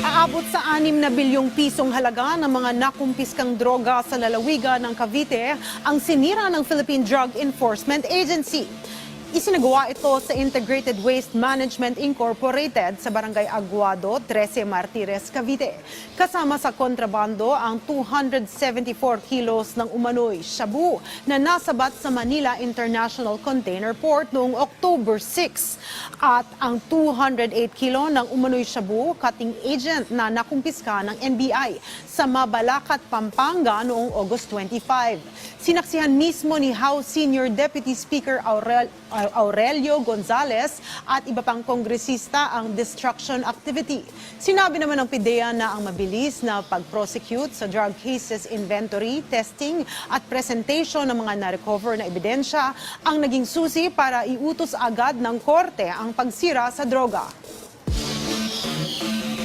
Aabot sa 6 na bilyong pisong halaga ng mga nakumpiskang droga sa lalawigan ng Cavite ang sinira ng Philippine Drug Enforcement Agency. Isinagawa ito sa Integrated Waste Management Incorporated sa Barangay Aguado, 13 Martires, Cavite. Kasama sa kontrabando ang 274 kilos ng umano'y shabu na nasabat sa Manila International Container Port noong October 6 at ang 208 kilo ng umano'y shabu cutting agent na nakumpiska ng NBI sa Mabalacat, Pampanga noong August 25. Sinaksihan mismo ni House Senior Deputy Speaker Aurel, Aurelio Gonzales at iba pang kongresista ang destruction activity. Sinabi naman ng PIDEA na ang mabilis na pag-prosecute sa drug cases inventory, testing at presentation ng mga na-recover na ebidensya ang naging susi para iutos agad ng korte ang pagsira sa droga.